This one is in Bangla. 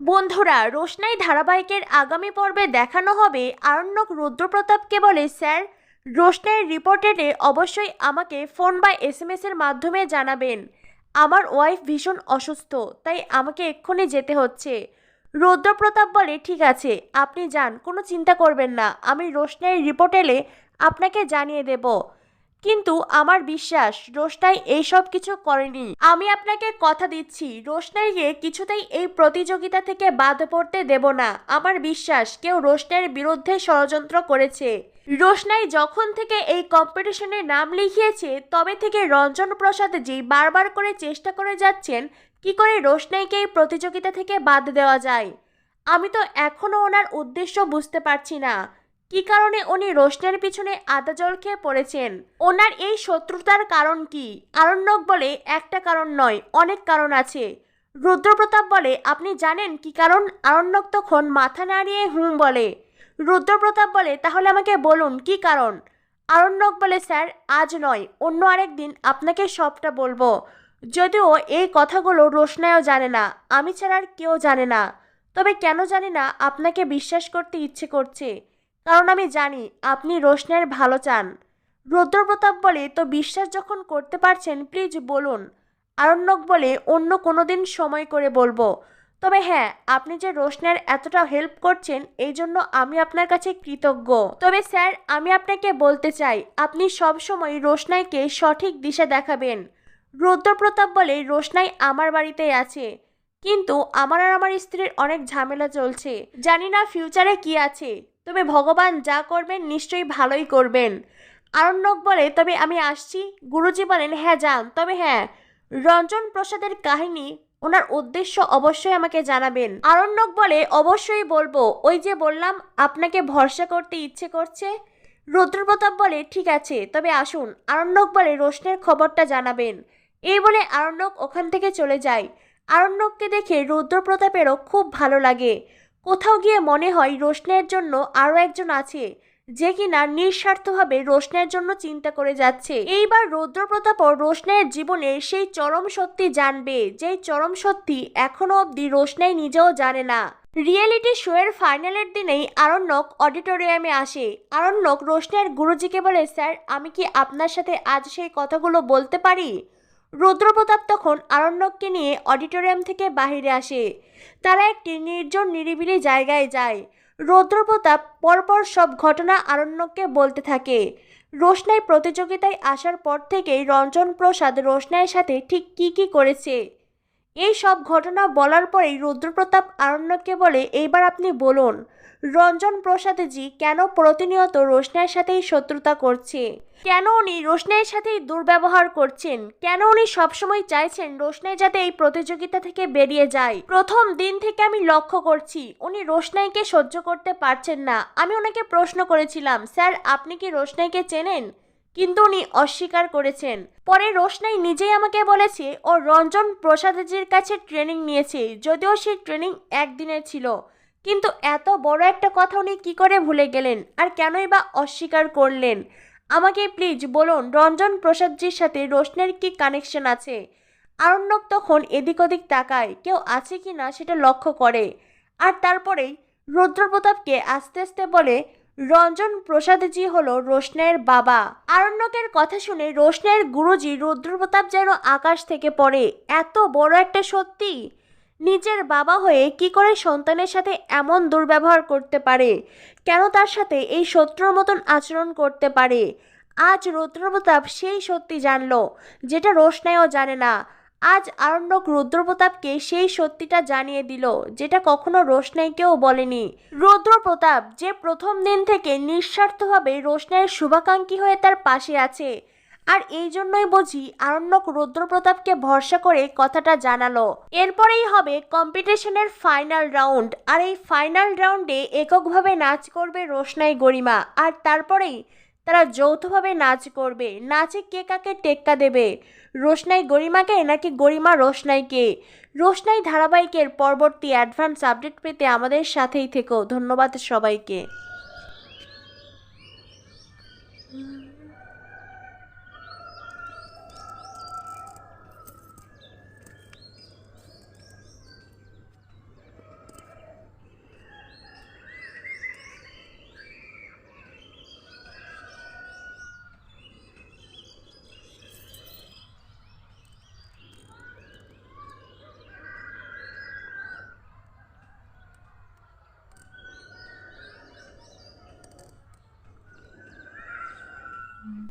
বন্ধুরা, রোশনাই ধারাবাহিকের আগামী পর্বে দেখানো হবে আরণ্যক রুদ্রপ্রতাপকে বলে, স্যার রোশনাইয়ের রিপোর্টেডে অবশ্যই আমাকে ফোন বা এস এম এর মাধ্যমে জানাবেন। আমার ওয়াইফ ভীষণ অসুস্থ, তাই আমাকে এক্ষুনি যেতে হচ্ছে রুদ্রপ্রতাপ বলে, ঠিক আছে, আপনি যান, কোনো চিন্তা করবেন না। আমি রোশনাইয়ের রিপোর্ট এলে আপনাকে জানিয়ে দেব। কিন্তু আমার বিশ্বাস, রোশনাই এইসব কিছু করেনি। আমি আপনাকে কথা দিচ্ছি, রোশনাইকে কিছুতেই এই প্রতিযোগিতা থেকে বাদ পড়তে দেব না। আমার বিশ্বাস, কেউ রোশনাইয়ের বিরুদ্ধে ষড়যন্ত্র করেছে। রোশনাই যখন থেকে এই কম্পিটিশনে নাম লিখিয়েছে, তবে থেকে রঞ্জন প্রসাদ জি বারবার করে চেষ্টা করে যাচ্ছেন, কি করে রোশনাইকে এই প্রতিযোগিতা থেকে বাদ দেওয়া যায়। আমি তো এখনও ওনার উদ্দেশ্য বুঝতে পারছি না। কি কারণে উনি রোশনের পিছনে আদা জল খেয়ে পড়েছেন? ওনার এই শত্রুতার কারণ কি? আরণ্যক বলে একটা কারণ নয়, অনেক কারণ আছে। রুদ্রপ্রতাপ বলে, আপনি জানেন কি কারণ? আরণ্যক তখন মাথা নাড়িয়ে হুম বলে। রুদ্রপ্রতাপ বলে, তাহলে আমাকে বলুন, কি কারণ? আরণ্যক বলে, স্যার, আজ নয়, অন্য আরেক দিন আপনাকে সবটা বলব। যদিও এই কথাগুলো রোশনায়ও জানে না, আমি ছাড়া আর কেউ জানে না। তবে কেন জানি না, আপনাকে বিশ্বাস করতে ইচ্ছে করছে। কারণ আমি জানি আপনি রোশনের ভালো চান। রুদ্রপ্রতাপ বলে, তো বিশ্বাস যখন করতে পারছেন প্লিজ বলুন। আরণ্যক বলে, অন্য কোনো দিন সময় করে বলব। তবে হ্যাঁ আপনি যে রোশনের এতটা হেল্প করছেন, এই জন্য আমি আপনার কাছে কৃতজ্ঞ। তবে স্যার, আমি আপনাকে বলতে চাই, আপনি সব সময় রোশনাইকে সঠিক দিশা দেখাবেন। রুদ্রপ্রতাপ বলে, রোশনাই আমার বাড়িতেই আছে। কিন্তু আমার আর আমার স্ত্রীর অনেক ঝামেলা চলছে। জানি না ফিউচারে কি আছে। তবে ভগবান যা করবেন নিশ্চয়ই ভালোই করবেন। আরণ্যক বলে, তবে আমি আসছি? গুরুজি বলেন হ্যাঁ যান। তবে হ্যাঁ। রঞ্জন প্রসাদের কাহিনী ওনার উদ্দেশ্য অবশ্যই আমাকে জানাবেন। আরণ্যক বলে, অবশ্যই বলব। ওই যে বললাম, আপনাকে ভরসা করতে ইচ্ছে করছে? রুদ্রপ্রতাপ বলে, ঠিক আছে, তবে আসুন। আরণ্যক বলে, রোশনের খবরটা জানাবেন। এই বলে আরণ্যক ওখান থেকে চলে যায়। আরণ্যককে দেখে রুদ্রপ্রতাপেরও খুব ভালো লাগে। কোথাও গিয়ে মনে হয় রোশনের জন্য আরও একজন আছে, যে কিনা নিঃস্বার্থভাবে রোশনের জন্য চিন্তা করে যাচ্ছে। এইবার রুদ্রপ্রতাপও রোশনের জীবনে সেই চরম সত্যি জানবে, যেই চরম সত্যি এখনও অবধি রোশনাই নিজেও জানে না। রিয়েলিটি শোয়ের ফাইনালের দিনেই আরণ্যক অডিটোরিয়ামে আসে। আরণ্যক রোশনের গুরুজিকে বলে, স্যার, আমি কি আপনার সাথে আজ সেই কথাগুলো বলতে পারি? রুদ্রপ্রতাপ তখন আরণ্যককে নিয়ে অডিটোরিয়াম থেকে বাহিরে আসে। তারা একটি নির্জন নিরিবিলি জায়গায় যায়। রৌদ্রপ্রতাপ পরপর সব ঘটনা আরণ্যককে বলতে থাকে। রোশনাই প্রতিযোগিতায় আসার পর থেকেই রঞ্জন প্রসাদ রোশনাইয়ের সাথে ঠিক কি কি করেছে? এই সব ঘটনা বলার পরেই রুদ্রপ্রতাপ আরণ্যককে বলে, এইবার আপনি বলুন, রঞ্জন প্রসাদজি কেন প্রতিনিয়ত রোশনাইয়ের সাথেই শত্রুতা করছে কেন উনি রোশনাইয়ের সাথেই দুর্ব্যবহার করছেন? কেন উনি সবসময় চাইছেন রোশনাই যাতে এই প্রতিযোগিতা থেকে বেরিয়ে যায়? প্রথম দিন থেকে আমি লক্ষ্য করছি, উনি রোশনাইকে সহ্য করতে পারছেন না। আমি ওনাকে প্রশ্ন করেছিলাম, স্যার, আপনি কি রোশনাইকে চেনেন? কিন্তু উনি অস্বীকার করেছেন। পরে রোশনাই নিজেই আমাকে বলেছে, ও রঞ্জন প্রসাদজির কাছে ট্রেনিং নিয়েছে, যদিও সেই ট্রেনিং একদিনের ছিল। কিন্তু এত বড় একটা কথা উনি কী করে ভুলে গেলেন? আর কেনই বা অস্বীকার করলেন? আমাকে প্লিজ বলুন, রঞ্জন প্রসাদজির সাথে রোশনের কি কানেকশন আছে? আরণ্যক তখন এদিক ওদিক তাকায়, কেউ আছে কি না সেটা লক্ষ্য করে। আর তারপরেই রুদ্রপ্রতাপকে আস্তে আস্তে বলে রঞ্জন প্রসাদজি হলো রোশনের বাবা। আরণ্যকের কথা শুনে রোশনের গুরুজি রুদ্রপ্রতাপ যেন আকাশ থেকে পড়ে। এত বড় একটা সত্যি। নিজের বাবা হয়ে কি করে সন্তানের সাথে এমন দুর্ব্যবহার করতে পারে? কেন তার সাথে এই শত্রুর মতন আচরণ করতে পারে? আজ রুদ্রপ্রতাপ সেই সত্যি জানলো, যেটা রোশনাইও জানে না। আজ আরণ্যক রুদ্রপ্রতাপকে সেই সত্যিটা জানিয়ে দিল, যেটা কখনো রোশনাইকেও বলেনি। রুদ্রপ্রতাপ যে প্রথম দিন থেকে নিঃস্বার্থভাবে রোশনাইয়ের শুভাকাঙ্ক্ষী হয়ে তার পাশে আছে, আর এই জন্যই বুঝি আরণ্যক রুদ্রপ্রতাপকে ভরসা করে কথাটা জানালো। এরপরেই হবে কম্পিটিশনের ফাইনাল রাউন্ড, আর এই ফাইনাল রাউন্ডে এককভাবে নাচ করবে রোশনাই গরিমা, আর তারপরেই তারা যৌথভাবে নাচ করবে। নাচে কে কাকে টেক্কা দেবে? রোশনাই গরিমাকে নাকি গরিমা রোশনাইকে? রোশনাই ধারাবাহিকের পরবর্তী অ্যাডভান্স আপডেট পেতে আমাদের সাথেই থেকো। ধন্যবাদ সবাইকে।